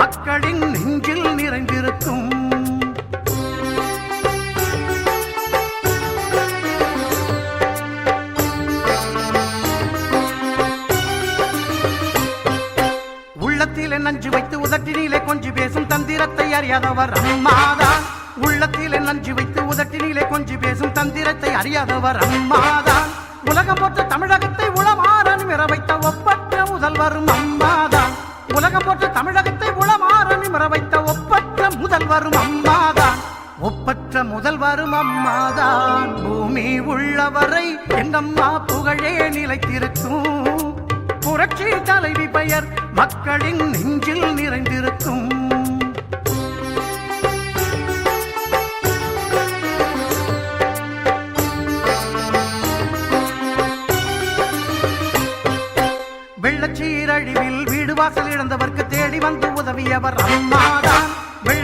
மக்களின் நெஞ்சில் நிறைந்திருக்கும். உள்ளத்திலே நஞ்சு வைத்து உதட்டினிலே கொஞ்சி பேசும் தந்திரத்தை அறியாதவர் அம்மாதான் உள்ளத்திலே நஞ்சு வைத்து உதட்டினிலே கொஞ்சி பேசும் தந்திரத்தை அறியாதவர் அம்மாதான் உலகம் போற்ற தமிழகத்தை உளமாறன் மிற வைத்த ஒப்பற்ற முதல்வரும் அம்மாதான் உலகம் போற்ற தமிழக முதல்வரும் அம்மாதான். ஒப்பற்ற முதல்வரும் அம்மாதான். பூமி உள்ளவரை எங்கம்மா புகழே நிலைத்திருக்கும். புரட்சி தலைவி பெயர் மக்களின்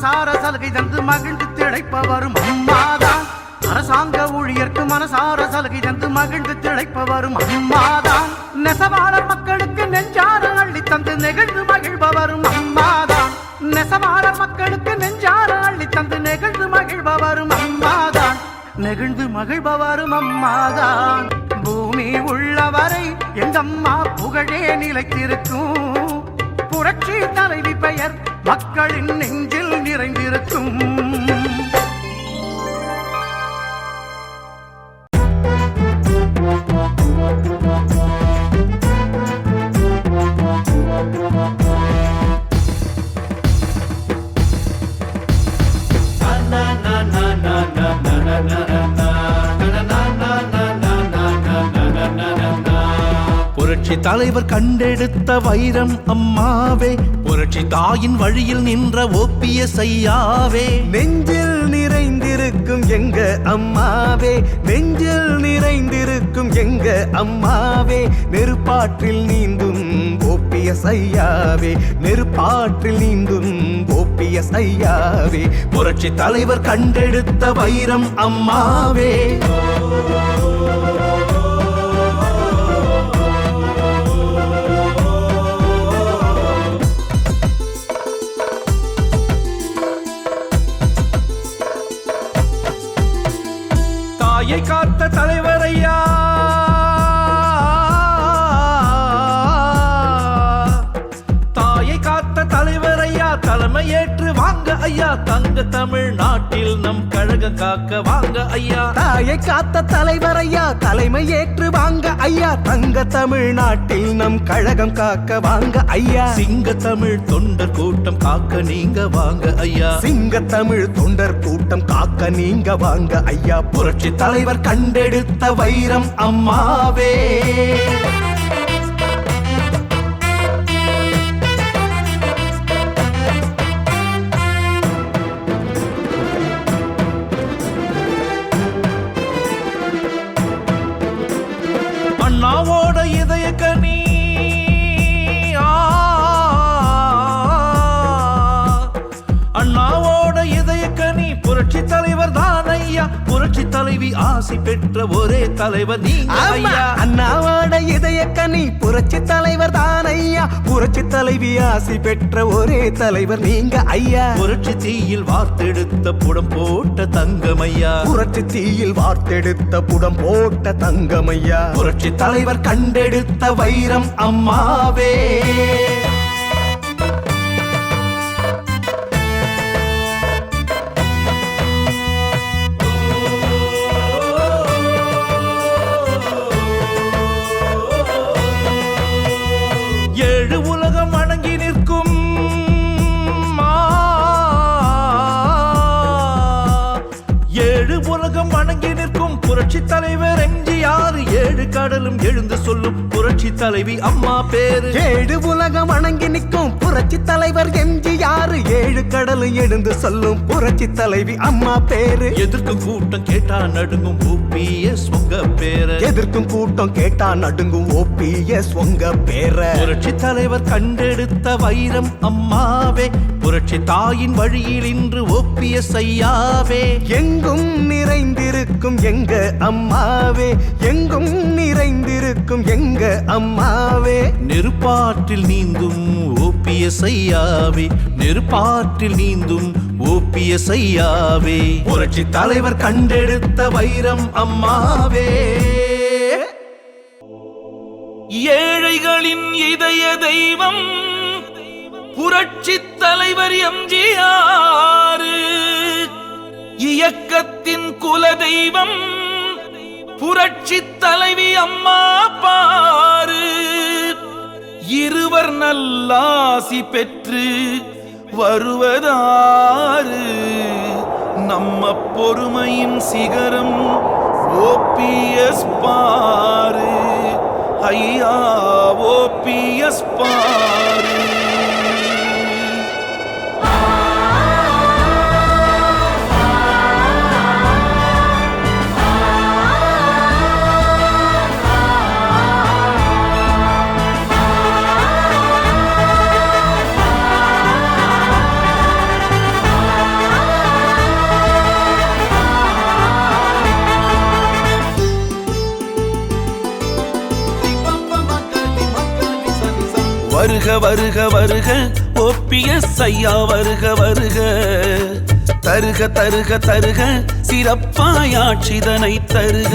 மனசார சலுகை தந்து மகிழ்ந்து திளைப்பவரும் அம்மாதான் அரசாங்க ஊழியர்க்கு மனசார சலுகை தந்து மகிழ்ந்து திளைப்பவரும் அம்மாதான் நெசவாள மக்களுக்கு நெஞ்சார அள்ளி தந்து நெகிழ்ந்து மகிழ்பவரும் அம்மாதான் நெசவாள மக்களுக்கு நெஞ்சார அள்ளி தந்து நெகிழ்ந்து மகிழ்பவரும் அம்மாதான் நெகிழ்ந்து மகிழ்பவரும் அம்மாதான் பூமி உள்ளவரை எங்கம்மா புகழே நிலைத்திருக்கும். புரட்சி தலைவி பெயர் மக்களின் இருக்கும். புரட்சி தலைவர் கண்டெடுத்த வைரம் அம்மாவே புரட்சி தாயின் வழியில் நின்ற ஒப்பிய செய்யாவே நெஞ்சில் நிறைந்திருக்கும் எங்க அம்மாவே. நெஞ்சில் நிறைந்திருக்கும் எங்க அம்மாவே. நெருப்பாற்றில் நீந்தும் ஓப்பிய சையாவே. நெருப்பாற்றில் நீந்தும் ஓப்பிய சையாவே. புரட்சி தலைவர் கண்டெடுத்த வைரம் அம்மாவே. காத்த தலைவரையா தலைமையேற்று வாங்க ஐயா. தங்க தமிழ்நாட்டில் நம் கழக காக்க வாங்க ஐயா. தாயை காத்த தலைவர் ஐயா தலைமை ஏற்று வாங்க ஐயா. தங்க தமிழ்நாட்டில் நம் கழகம் காக்க வாங்க ஐயா. சிங்க தமிழ் தொண்டர் கூட்டம் காக்க நீங்க வாங்க ஐயா. சிங்க தமிழ் தொண்டர் கூட்டம் காக்க நீங்க வாங்க ஐயா. புரட்சி தலைவர் கண்டெடுத்த வைரம் அம்மாவே. ஐயா புரட்சி தலைவி ஆசி பெற்ற ஒரே தலைவர் நீங்க ஐயா. அண்ணாவோட இதய கனி புரட்சி தலைவர் தான் ஐயா. புரட்சி தலைவி ஆசி பெற்ற ஒரே தலைவர் நீங்க ஐயா. புரட்சி தீயில் வார்த்தெடுத்த புடம் போட்ட தங்கமையா புரட்சி தீயில் வார்த்தெடுத்த புடம் போட்ட தங்கமையா புரட்சி தலைவர் கண்டெடுத்த வைரம் அம்மாவே. உலகம் வணங்கி நிற்கும் புரட்சி தலைவர் எம்ஜிஆர். ஏழு கடலும் எழுந்து சொல்லும் புரட்சி தலைவி அம்மா பேரு. ஏழு உலகம் வணங்கி நிற்கும் புரட்சி தலைவர் எம்ஜிஆர். ஏழு கடலும் எழுந்து சொல்லும் புரட்சி தலைவி அம்மா பேரு. எதிர்க்கும் கூட்டம் கேட்டா நடுங்கும் ஓபிஎஸ் உங்க பேர. எதிர்க்கும் கூட்டம் கேட்டா நடுங்கும் ஓபிஎஸ் உங்க பேர. புரட்சி தலைவர் கண்டெடுத்த வைரம் அம்மாவே. புரட்சி தாயின் வழியில் இன்று ஓபிஎஸ் ஐயாவே எங்கும் நிறைந்திருக்கும் எங்க அம்மாவே. எங்கும் நிறைந்திருக்கும் எங்க அம்மாவே. நெருப்பாற்றில் நீந்தும் ஓபிஎஸ் ஐயாவே நெருப்பாற்றில் நீந்தும் ஓபிஎஸ் ஐயாவே புரட்சி தலைவர் கண்டெடுத்த வைரம் அம்மாவே. ஏழைகளின் இதய தெய்வம் புரட்சி தலைவர் எம்ஜிஆர் இயக்கத்தின் குலதெய்வம் புரட்சி தலைவி அம்மா பாரு இருவர் நல்லாசி பெற்று வருவதாறு. நம்ம பொறுமையின் சிகரம் ஓபிஎஸ் பாரு ஐயா ஓபிஎஸ் பாரு வருக வருக வருக ஒப்பிய சையா வருக வருக. தருக தருக தருக சிறப்பாயாட்சிதனை தருக.